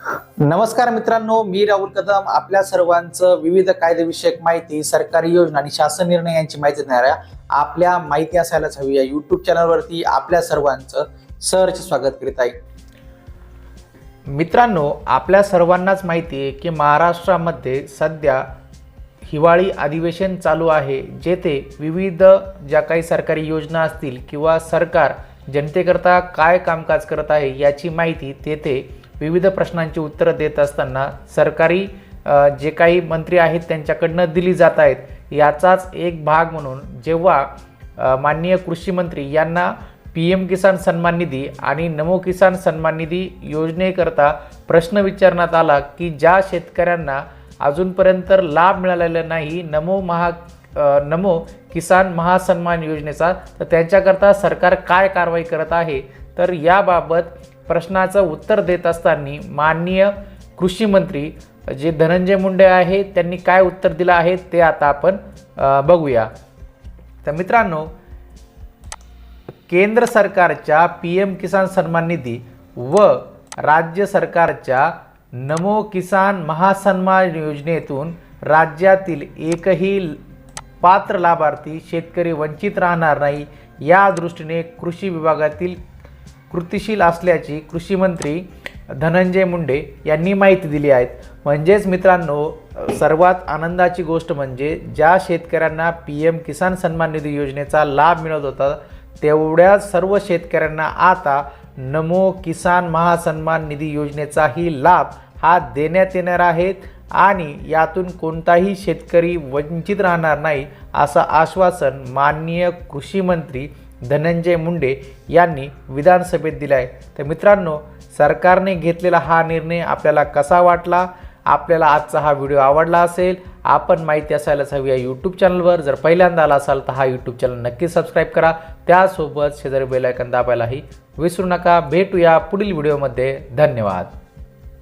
नमस्कार मित्रांनो मी राहुल कदम. आपल्या सर्वांचं विविध कायदेविषयक माहिती सरकारी योजना आणि शासन निर्णय यांची माहिती देणाऱ्या आपल्या माहिती असायलाच हवी या युट्यूब चॅनलवरती आपल्या सर्वांचं सहर्ष स्वागत करीत आहे. मित्रांनो आपल्या सर्वांनाच माहिती आहे की महाराष्ट्रामध्ये सध्या हिवाळी अधिवेशन चालू आहे जेथे विविध ज्या काही सरकारी योजना असतील किंवा सरकार जनतेकरता काय कामकाज करत आहे याची माहिती तेथे विविध प्रश्नांची उत्तरं देत असताना सरकारी जे काही मंत्री आहेत त्यांच्याकडनं दिली जात आहेत याचाच एक भाग म्हणून जेव्हा माननीय कृषी मंत्री यांना पी एम किसान सन्मान निधी आणि नमो किसान सन्मान निधी योजनेकरता प्रश्न विचारण्यात आला की ज्या शेतकऱ्यांना अजूनपर्यंत लाभ मिळालेला नाही नमो महा नमो किसान महासन्मान योजनेचा तर त्यांच्याकरता सरकार काय कारवाई करत आहे तर याबाबत प्रश्नाचं उत्तर देत असताना माननीय कृषी मंत्री जे धनंजय मुंडे आहे त्यांनी काय उत्तर दिलं आहे ते आता आपण बघूया. तर मित्रांनो केंद्र सरकारच्या पी एम किसान सन्मान निधी व राज्य सरकारच्या नमो किसान महासन्मान योजनेतून राज्यातील एकही पात्र लाभार्थी शेतकरी वंचित राहणार नाही या दृष्टीने कृषी विभागातील कृतीशील असल्याची कृषी मंत्री धनंजय मुंडे यांनी माहिती दिली आहे. म्हणजेच मित्रांनो सर्वात आनंदाची गोष्ट म्हणजे ज्या शेतकऱ्यांना पी एम किसान सन्मान निधी योजनेचा लाभ मिळत होता तेवढ्या सर्व शेतकऱ्यांना आता नमो किसान महासन्मान निधी योजनेचाही लाभ हा देण्यात येणार आहेत आणि यातून कोणताही शेतकरी वंचित राहणार नाही असं आश्वासन माननीय कृषी मंत्री धनंजय मुंडे यांनी विधानसभेत दिला आहे तर मित्रांनो सरकारने घेतलेला हा निर्णय आपल्याला कसा वाटला? आपल्याला आजचा हा व्हिडिओ आवडला असेल आपण माहिती असायलाच हवी या यूट्यूब चॅनलवर जर पहिल्यांदा आला असाल तर हा यूट्यूब चॅनल नक्की सबस्क्राईब करा. त्यासोबत शेजारी बेलायकन दाबायलाही विसरू नका. भेटूया पुढील व्हिडिओमध्ये धन्यवाद.